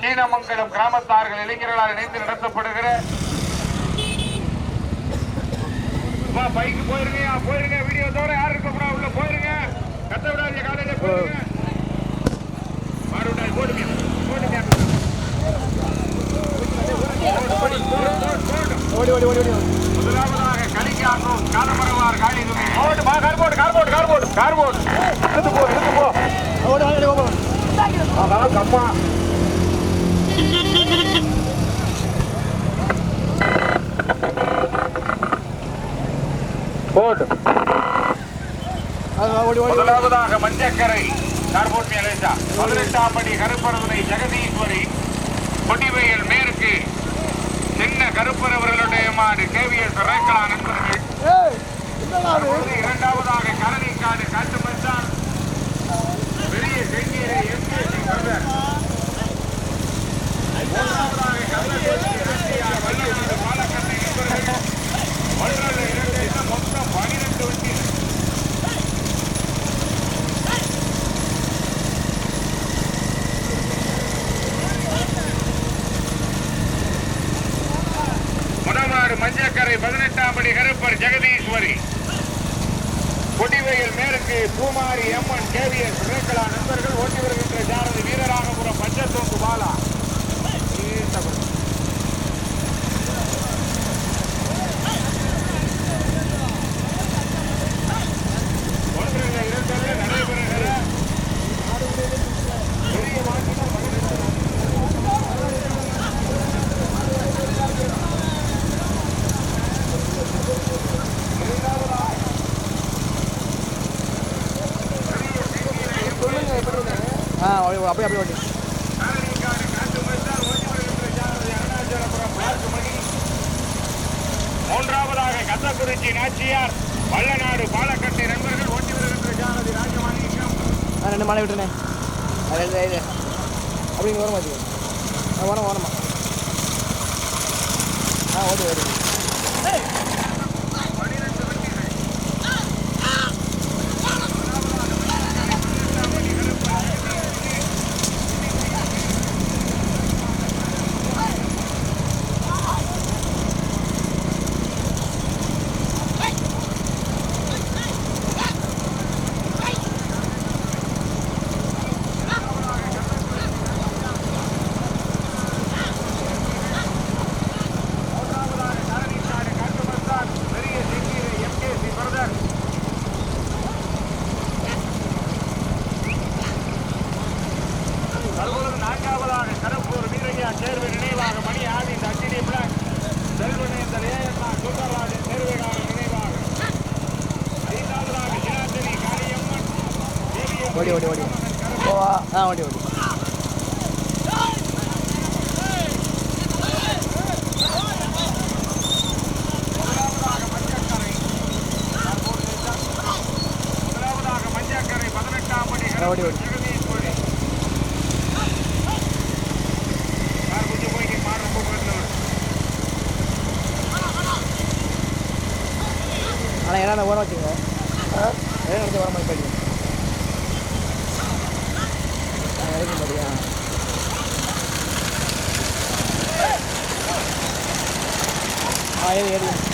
கீழமங்கலம் கிராமத்தார்கள் இளைஞர்களால் இணைந்து நடத்தப்படுகிற பைக்கு போயிருங்க போயிருங்க வீடியோ தவிர யாரும் இருக்க கூடாது உள்ள போயிருங்க. கத்த விடாதீங்க காலையில போயிருங்க. மாறுவிடாது போடுங்க போடுங்க ஓடி ஓடி ஓடி ஓடி. முதலாவதாக கலிக்காக்கும் காலமரவார் காளிதுரை. போடு மா கார்போர்டு கார்போர்டு கார்போர்டு கார்போர்டு இழுத்து போ இழுத்து போ. ஓடி முதலாவதாக மஞ்சக்கரை கார்போட் அலேசா பதினெட்டாம் படி கருப்பரவனை ஜெகதீஸ்வரி கொடிவயல் மேற்கு சின்ன கருப்பரவர்களுடைய மாடு கேவிஎஸ் ரேக்கலா நண்பர்கள் இரண்டாவதாக கரணிக்காடு காட்டு மச்சான். பெரிய செங்கீரை பிரதர் மஞ்சக்கரை பதினெட்டாம் படி கருப்பர் ஜெகதீஸ்வரி. கொடிவயல் மேற்கு பூமாரி எம்என் கேவிஎஸ் நண்பர்கள் ஓட்டி வருகின்ற ஜாரதி வீரராகபுரம் பஞ்சத்தோப்பு பாலா. ஓடி, அப்படியே அப்படியே ஓட்டி. மூன்றாவதாக கள்ளக்குறிச்சி நாச்சியார் வல்லநாடு பாலக்கட்டை நண்பர்கள் ஓட்டி வருகின்ற ஜானதி ராஜமாணிக்கம் ஆ ரெண்டு மாலை விட்டுருண்ணே. அது இது இது அப்படி இங்கே வரமா வச்சுக்கோ. ஆ வரமா வரமா ஆ ஓடி ஓடி மூன்றாவதாக காரணிக்காடு காட்டு மச்சான் பெரிய செங்கீரை எம்கேசி பிரதர் தற்பொழுது நான்காவதாக கருப்பூர் வீரையா தேர்வு நினைவாக மணி ஆதி இந்த அச்சினி பிளாக் செல்வனேந்தர் ஏஎன்ஆ சுந்தரராஜன் தேர்வுகால நினைவாக ஐந்தாவதாக ஜனார்தனி காளியம்மன் தேவியம்மன் ஓடி ஓடி ஓடி ஓ ஆ Air ya,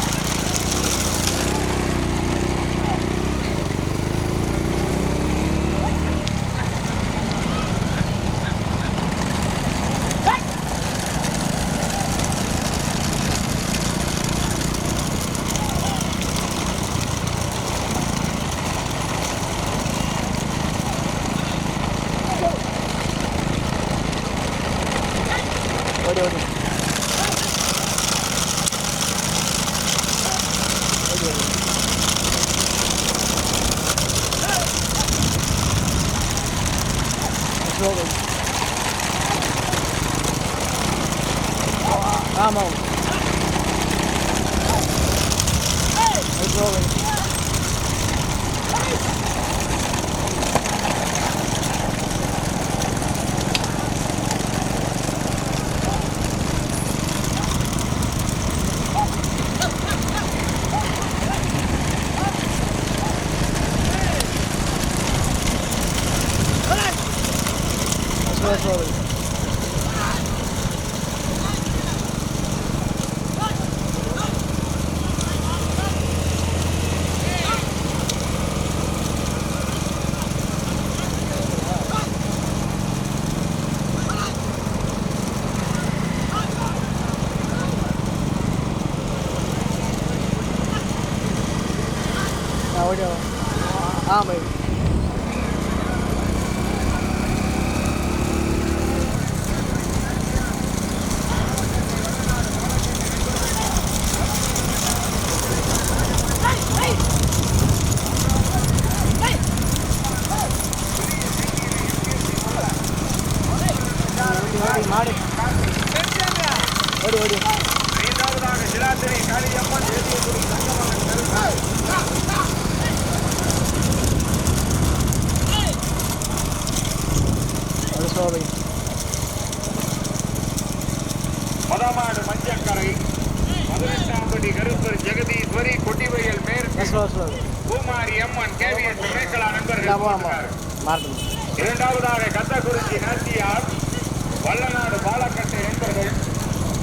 வல்லநாடு பாலக்கட்டை நண்பர்கள்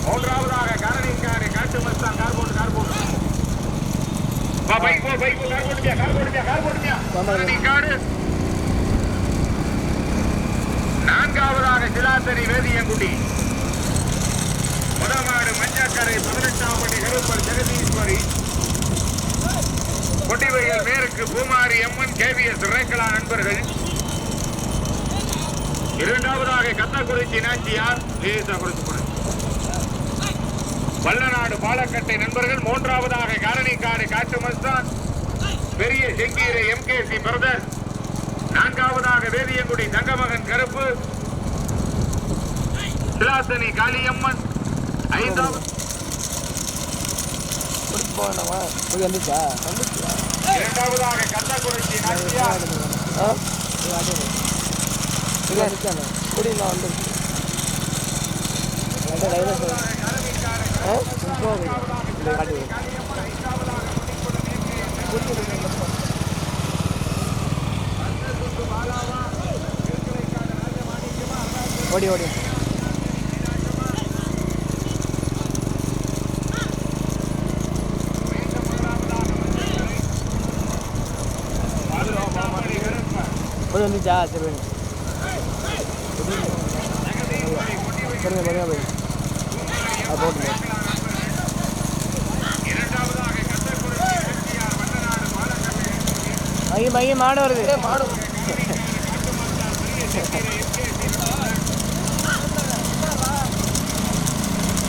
மூன்றாவதாக கரணிக்காரி காட்டு மஸ்தான் கார் போட்டு கார் போட்டு பைக் போ பைக் போ கார் கார் கார் நான்காவதாக சிலாசரி வேதியங்குடி முதமாடு மஞ்சக்கரை பதினெட்டாம் படி கருப்பர் ஜெகதீஸ்வரி. கொட்டிவையல் மேற்கு பூமாரி அம்மன் கேவிஎஸ் ரேக்கலா நண்பர்கள். இரண்டாவதாக கத்தக்குறிச்சி நாச்சியார் லேசா குறைச்சு போடு. வல்லநாடு பாலக்கட்டை நண்பர்கள் மூன்றாவதாக காரணிக்காடு காட்டு மஸ்தான் பெரிய செங்கீரை எம்கேசி பிரதர் நான்காவதாக வேதியங்குடி தங்கமகன் கருப்பு சிலாசனி காளியம்மன் ஐந்தாவது இரண்டாவதாக கத்தக்குறிச்சி நாச்சியார் இல்லை நிற்கானே குடி நான் ஓடி ஓடி வந்துச்சா சரி போட்டுங்க இரண்டாவதாக கத்தக்குறிச்சி நாச்சியார் வல்லநாடு பாலக்கட்டை மைய மைய மாடு வருது. மாடு.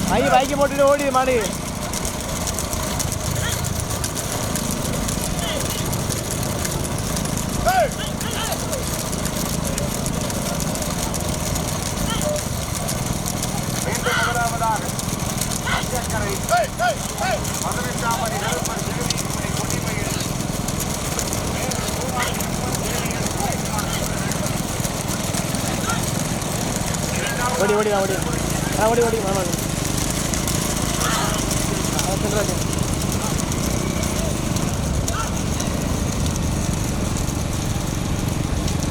மைய பைக்கை போட்டுட்டு ஓடி மாடு மீண்டும் முதலாவதாக மஞ்சக்கரை பதினெட்டாம் படி கருப்பர் ஜெகதீஸ்வரி கொடிமையில் ஓடி ஓடி வா, ஓடி ஆ ஓடி ஓடி மாமா சொல்கிறாங்க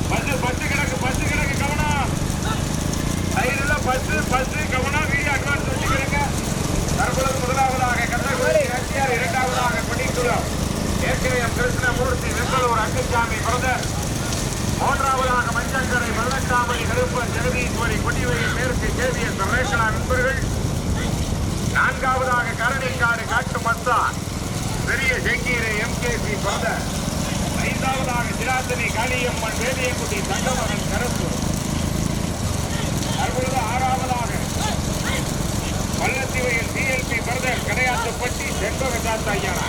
பஸ் பஸ் கிடக்கு கவனம் சைடுல பஸ் பஸ் கவனம் வீடியோ அட்வான்ஸ் வச்சுக்கிறேங்க தற்பொழுது முதலாவதாக கந்தகுடி நாச்சியார் இரண்டாவதாக கொடிக்குளம். ஏற்கனவே கிருஷ்ணமூர்த்தி வெங்கலூர் அங்குசாமி பிரதர் மூன்றாவதாக மஞ்சக்கரை பதினெட்டாமணி கருப்பன் ஜெகதீஸ்வரி கொடிவையில் மேற்கு கேவிஎஸ் ரேஷனா நண்பர்கள். நான்காவதாக கரணிக்காடு காட்டு மத்தா. பெரிய செங்கீரை எம்கேசி பந்த ஐந்தாவதாக சிராத்தனி காளியம்மன் வேதியங்குடி தங்கமகன் கருப்பு. தற்பொழுது ஆறாவதாக பள்ளத்திவையில் டிஎல்பி பிரதர் கடையாத்துப்பட்டி செண்பகசாத்த ஐயனா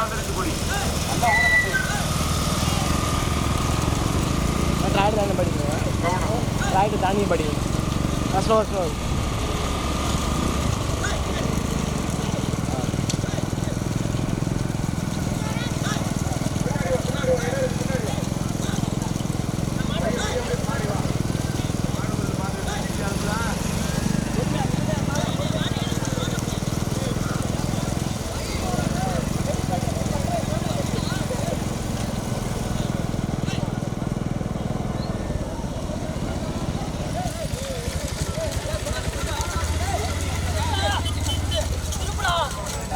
ஆந்திரத்துக்குடி ராய்டு தானே படிக்கணும் ராய்டு தாண்டி படிக்கணும் ஸ்லோ ஸ்லோ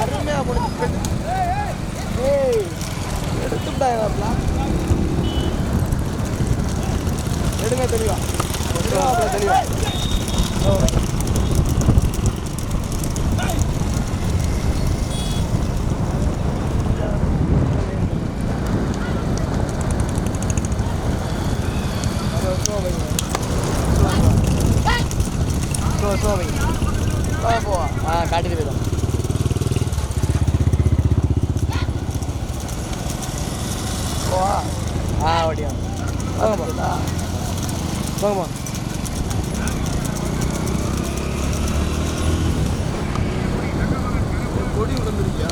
அருமையாக முடிச்சு ஏய் எடுத்துட்டாங்க எடுங்க தெளிவா. தெளிவா தெளிவா. ஓடி விழுந்துருக்கியா?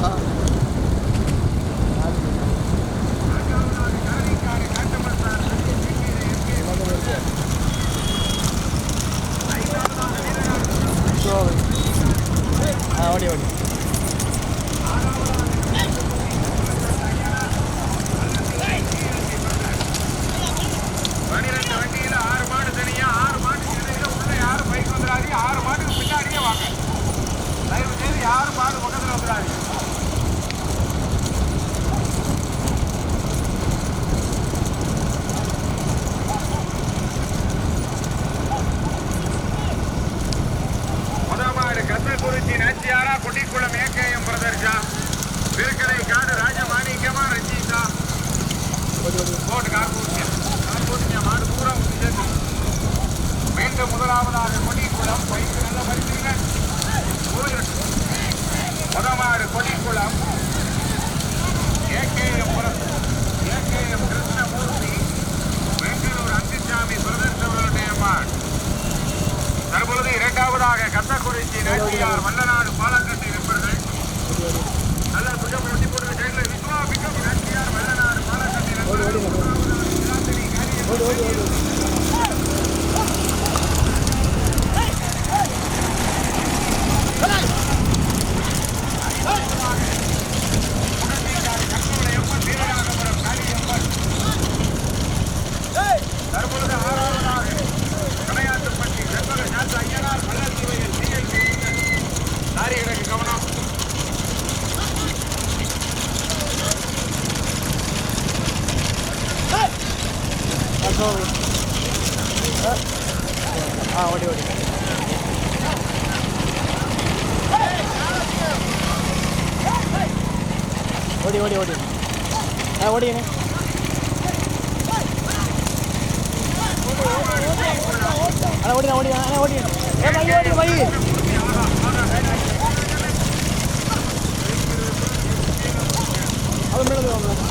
மூன்றாவதாக கந்தகுறிச்சி நாச்சியார் வல்லநாடு பாலக்கட்டை வெப்பர்கள் நல்ல பிக்கப் ஒட்டி போட்டு கையில் விஸ்வா நாச்சியார் வல்லநாடு பாலக்கட்டை வெப்பர்கள் ஸோ ஆ ஓடி ஓடி. ஓடி ஓடி ஓடி. ஆ ஓடிங்க அண்ணா ஓடினா ஓடினா அண்ணா ஓடி. ஏ பை ஓடி பை அது மேடம்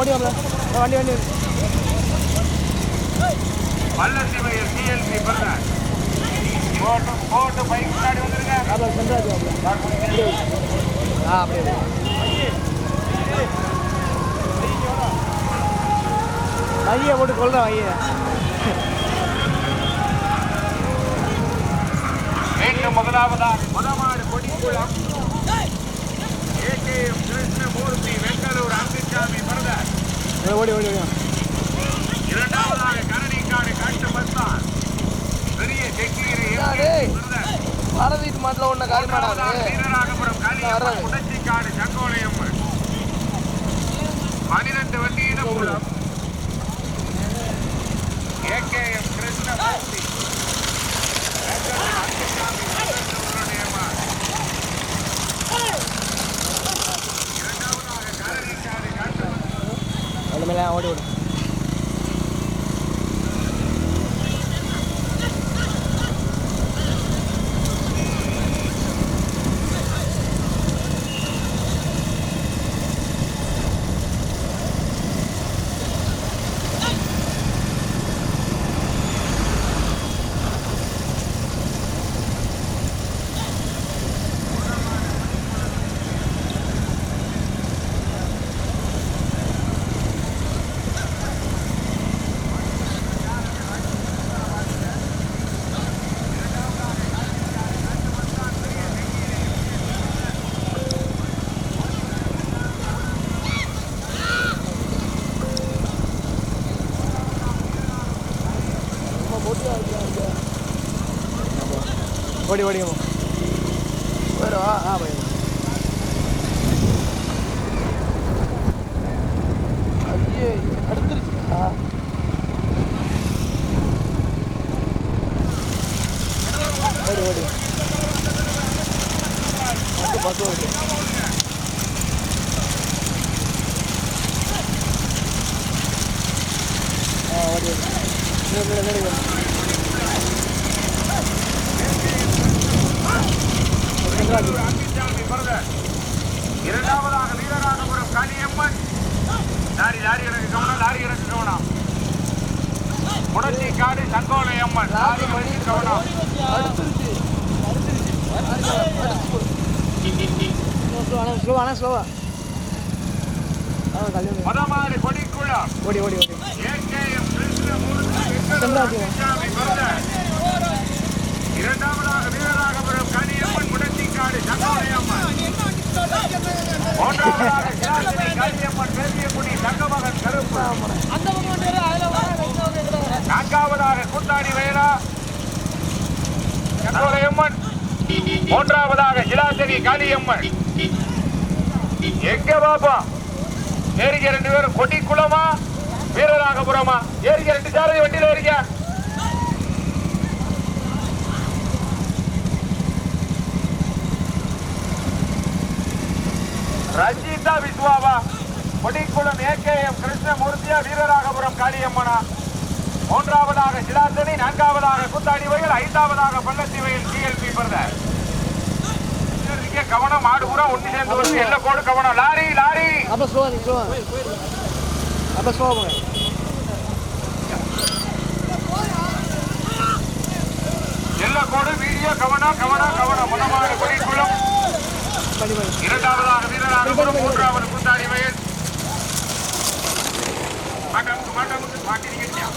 ஓடி வரல வண்டி வண்டி வல்லசிவையில் ஆ அப்படியே ஐயா போட்டு கொள்றேன் ஐயா மீண்டும் முதலாவதாக முதமாடு கொடிக்குளம் ஏகேஎம் கிருஷ்ணமூர்த்தி வெங்கலூர் அங்குசாமி பிரதர். ஓடி ஓடி ஓடி. இரண்டாவதாக கரணிக்காடு காட்டு பஸ்தான் பெரிய வர வீட்டு மாட்டில் ஒன்று காலி மூன்றாவதாக வீரராகபுரம் காளியம்மன் குடச்சிக்காடு சங்கோலையம்மன். பனிரெண்டு வண்டியிடம் மூலம் ஏகேஎம் கிருஷ்ணமூர்த்தி வெங்கலூர் அங்குசாமி பிரதருடைய மகன். இரண்டாவதாக கரணிக்காடு காட்டு பஸ்தான் அது மேலே ஓடி ஓடி. ஓடி ஓடி வரும் ஆ பை ஐயே அடுத்துருச்சு. ஓடி ஓடி பத்து பத்து ஓடி ஆ ஓடி ஓடி இரண்டாவதாக வீரராகபுரம் காளியம்மன் லாரி லாரி எனக்கு கவனம் லாரி எனக்கு கவனம். முடச்சி காடு சங்கோலை அம்மன். லாரி மணி கவனம். ஸ்லோவா மதமாரி கொடிக்குளம் ஓடி ஓடி ஓடி ஏகேஎம் இரண்டாவதாக வீரராகபுரம் காளியம்மன் முடச்சி காடு சங்கோலை அம்மன் மூன்றாவதாக சிராசினி காளியம்மன் பெரியகுடி தங்கமகன் கருப்பு நான்காவதாக கூத்தாடி வேளா கங்கோலையம்மன் மூன்றாவதாக சிலாசரி காளியம்மன் எங்க பாப்பா? ஏறிக்க ரெண்டு பேரும் கொட்டிக்குளமா வீரராகபுரமா? ஏறிக்க ரெண்டு சாரதி வண்டியில ஏறிக்க. ரஞ்சிதா விஸ்வாவா? கொடிக்குளம் ஏகேஎம் கிருஷ்ணமூர்த்தியா? வீரராகபுரம் காளியம்மனா மூன்றாவதாக சிலாசனி நான்காவதாக குத்தாடி வயல் ஐந்தாவதாக பள்ளத்தி வயல் சிஎல்பி பிரதர். கவனம் மாடு பூரா ஒண்ணு சேர்ந்து வந்து எல்ல கோடு கவனம்? Lorry lorry. அப்போ ஸ்லோவா நீ ஸ்லோவா அப்போ ஸ்லோவா போங்க. எல்ல கோடு? வீடியோ கவனம் கவனம் கவனம். முதலாவது கொடிக்குளம். இரண்டாவதாக வீரராகபுரம் மூன்றாவது குத்தாடி வயல் மாட்டாமுக்கு மாட்டாமுக்கு மாட்டி நிக்கட்டியா